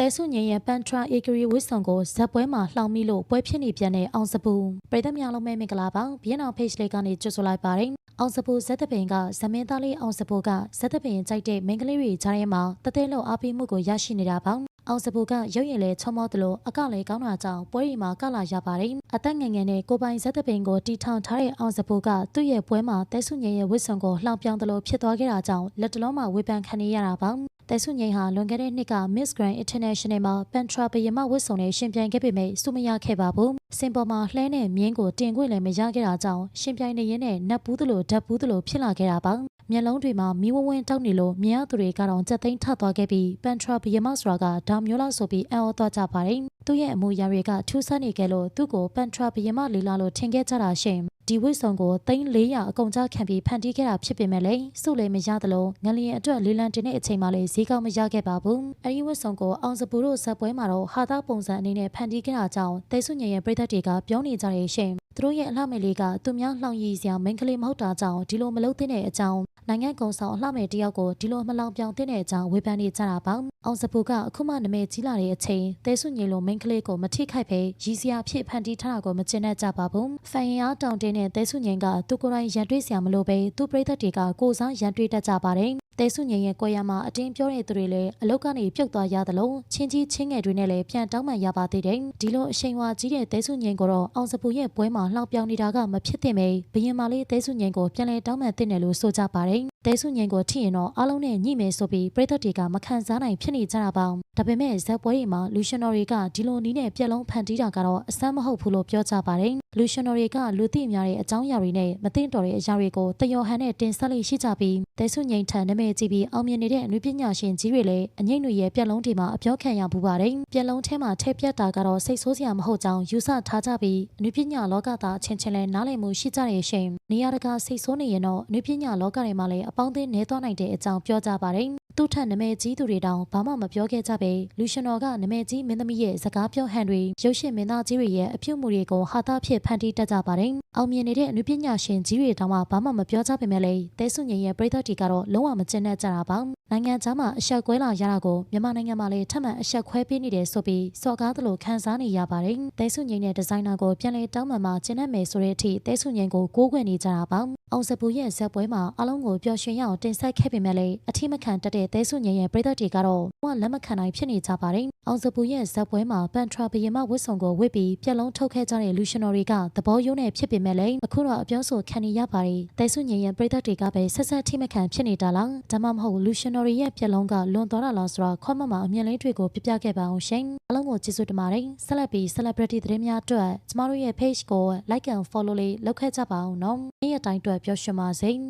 တဲဆုငင်းရဲ့ပန်ထရာအေဂရီဝစ်ဆောင်ကိုဇက်ပွဲမှာလှောင်မိလို့ပွဲဖြစ်နေပြန်တဲ့အောင်စပူပရိသတ်များလုံးပဲမင်္ဂလာပါဘီယန်အောင် page လေးကနေကြိုဆိုလိုက်ပါတယ်အောင်စပူဇက်တပင်ကဇမင်းသားလေးအောင်စပူကဇက်တပင်ကြိုက်တဲ့မိန်းကလေးတွေကြားထဲမှာတသေးလို့အားပေးမှုကိုရရှိနေတာပါအောင်စပူကရုပ်ရည်လဲချောမောသလိုအကလည်းကောင်းတာကြောင့်ပွဲရီမှာကလာရပါတယ်အသက်ငယ်ငယ်နဲ့ကိုပိုင်ဇက်တပင်ကိုတီထောင်ထားတဲ့အောင်စပူကသူ့ရဲ့ပွဲမှာတဲဆုငင်းရဲ့ဝစ်ဆောင်ကိုလှောင်ပြောင်းသလိုဖြစ်သွားခဲ့တာကြောင့်လက်တလုံးမှာဝေဖန်ခံနေရတာပါတဲဆုငိန်ဟာလွန်ခဲ့တဲ့နှစ်က Miss Grand International မှာ Pantra ဘယမဝတ်စုံနဲ့ရှင်ပြိုင်ခဲ့ပေမဲ့စုမရခဲ့ပါဘူး။စင်ပေါ်မှာလှဲနဲ့မြင်းကိုတင်ခွင့်လည်းမရခဲ့တာကြောင့်ရှင်ပြိုင်နေရင်းနဲ့နတ်ဘူးသလိုဓာတ်ဘူးသလိုဖြစ်လာခဲ့တာပါ။မျက်လုံးတွေမှာမီးဝဝင်းတောက်နေလို့မြင်ရသူတွေကတော့ကြက်သိမ်းထသွားခဲ့ပြီး Pantra ဘယမဆိုတာကဒါမျိုးလားဆိုပြီးအံ့ဩသွားကြပါတယ်။သူ့ရဲ့အမူအရာတွေကထူးဆန်းနေကြလို့သူ့ကို Pantra ဘယမလေးလာလို့ထင်ခဲ့ကြတာရှင်။ဒီဝိဆောင်ကိုသိန်း400အကုန်ကြားခံပြီးဖန်တီးခဲ့တာဖြစ်ပေမဲ့လည်းစုလည်းမရသလိုငလျင်အတွက်လေးလံတင်တဲ့အချိန်မှလည်းဈေးကောင်းမရခဲ့ပါဘူးအဲဒီဝိဆောင်ကိုအောင်စပူတို့ဇက်ပွဲမှာတော့ဟာသားပုံစံအနေနဲ့ဖန်တီးခဲ့တာကြောင့်တဲဆုညင်ရဲ့ပြည်သက်တွေကပြောနေကြတဲ့ရှင်သူတို့ရဲ့အလှမယ်လေးကသူများလှောင်ရည်စရာမိန်းကလေးမဟုတ်တာကြောင့်ဒီလိုမလုပ်သင့်တဲ့အကြောင်းနိုင်ငံကုံဆောင်အလှမယ်တယောက်ကိုဒီလိုမလောင်ပြောင်သင့်တဲ့အကြောင်းဝေဖန်နေကြတာပါ အောင်စပူကအခုမှနမဲကြီးလာတဲ့အချိန်တဲဆုညင်လိုမိန်းကလေးကိုမထိခိုက်ပဲရည်စရာဖြစ်ဖန်တီးထားတာကိုမကျင်တတ်ကြပါဘူးဖန်ရင်အားတောင်တင်းတဲ့တဲဆုညင်ကသူကိုယ်တိုင်ရန်တွေ့စရာမလိုပဲသူ့ပြည်သက်တွေကကိုစားရန်တွေ့တတ်ကြပါတယ်တဲဆုငင်ရဲ့ကိုရမှာအတင်းပြောတဲ့သူတွေလည်းအလောက်ကနေပြုတ်သွားရသလိုချင်းကြီးချင်းငယ်တွေနဲ့လည်းပြန်တောင်းပန်ရပါသေးတယ်ဒီလိုအချိန်ဝါကြီးတဲ့တဲဆုငင်ကိုတော့အောင်စပူရဲ့ပွဲမှာလှောင်ပြောင်နေတာကမဖြစ်သင့်ပဲဘရင်မလေးတဲဆုငင်ကိုပြန်လဲတောင်းပန်သင့်တယ်လို့ဆိုကြပါတယ်တဲဆုငင်ကိုထိရင်တော့အားလုံးနဲ့ညှိမယ်ဆိုပြီးပြည်သက်တွေကမခံစားနိုင်ဖြစ်နေကြတာပေါ့ ဒါပေမဲ့ဇက်ပွဲတွေမှာလူရှင်တော်တွေကဒီလိုနီးနဲ့ပြက်လုံးဖန်တီးတာကတော့အဆန်းမဟုတ်ဘူးလို့ပြောကြပါတယ်လူရှင်တော်တွေကလူသိများတဲ့အကြောင်းအရာတွေနဲ့မသိတော်တဲ့အရာတွေကိုတယောဟန်နဲ့တင်ဆက်လေးရှိကြပြီးတဲဆုငိန်ထန်နမဲကြည့်ပြီးအောင်မြင်နေတဲ့အနုပညာရှင်ကြီးတွေလည်းအငိမ့်တွေရဲ့ပြက်လုံးတွေမှာအပြောခံရပူပါတယ်ပြက်လုံးထဲမှာထည့်ပြတ်တာကတော့စိတ်ဆိုးစရာမဟုတ်ကြောင်းယူဆထားကြပြီးအနုပညာလောကသားအချင်းချင်းလည်းနားလည်မှုရှိကြတဲ့ရှင်နေရာတကာစိတ်ဆိုးနေရင်တော့အနုပညာလောကတွေမှာလည်းအပေါင်းအသင်းနေသွားနိုင်တဲ့အကြောင်းပြောကြပါတယ်သူ့ထက်နမဲကြီးသူတွေတောင်ဘာမှမပြောခဲ့ကြပဲလူရှင်တော်ကနမဲကြီးမင်းသမီးရဲ့စကားပြောဟန်တွေရုပ်ရှင်မင်းသားကြီးတွေရဲ့အပြုတ်မှုတွေကိုဟာတာဖြစ်ဖန်တီးတတ်ကြပါတယ်။အောင်မြင်နေတဲ့အနုပညာရှင်ကြီးတွေတောင်မှဘာမှမပြောကြပေမဲ့လည်းတဲဆုငင်ရဲ့ပြည်သက်တွေကတော့လုံးဝမကျင်တတ်ကြတာပါ။နိုင်ငံခြားမှာအဆက်ကွဲလာရတာကိုမြန်မာနိုင်ငံမှာလည်းထပ်မံအဆက်ခွဲပေးနေတယ်ဆိုပြီးစော်ကားသလိုခန်းစားနေရပါတယ်။တဲဆုငင်ရဲ့ဒီဇိုင်နာကိုပြန်လည်တောင်းပန်မှကျင်တတ်မယ်ဆိုတဲ့အထိတဲဆုငင်ကိုကိုးကွယ်နေကြတာပါ။အောင်စပူရဲ့ဇက်ပွဲမှာအလုံးကိုပျော်ရွှင်ရအောင်တင်ဆက်ခဲ့ပေမဲ့လည်းအထိမခံတတ်တဲ့တဲဆုငင်ရဲ့ပြည်သက်တွေကတော့ဘာလက်မခံနိုင်ဖြစ်နေကြပါတယ်။အောင်စပူရဲ့ဇက်ပွဲမှာပန်ထရာဘယမဝစ်ဆောင်ကိုဝစ်ပြီးပြက်လုံးထုတ်ခဲ့ကြတဲ့လူရှင်တော်တွေကသဘောယုံနဲ့ဖြစ်ပေမဲ့လည်းအခုတော့အပြောဆိုခံနေရပါတယ်။တဲဆုငင်ရဲ့ပြည်သက်တွေကပဲဆက်ဆက်ထိမခံဖြစ်နေတာလား။ဒါမှမဟုတ်လူရှင်တော်တွေရဲ့ပြက်လုံးကလွန်သွားတာလားဆိုတာခွမ်းမမအမြင်လေးတွေကိုပြပြခဲ့ပါအောင်ရှင်။အလုံးကိုကျေးဇူးတင်ပါတယ်။ဆက်လက်ပြီး celebrity သတင်းများအတွက်ကျမတို့ရဲ့ page ကို like and follow လေးလုပ်ခဲ့ကြပါအောင်နော်။နေ့ရက်တိုင်းအတွက်ပြောရှင်ပါစေ။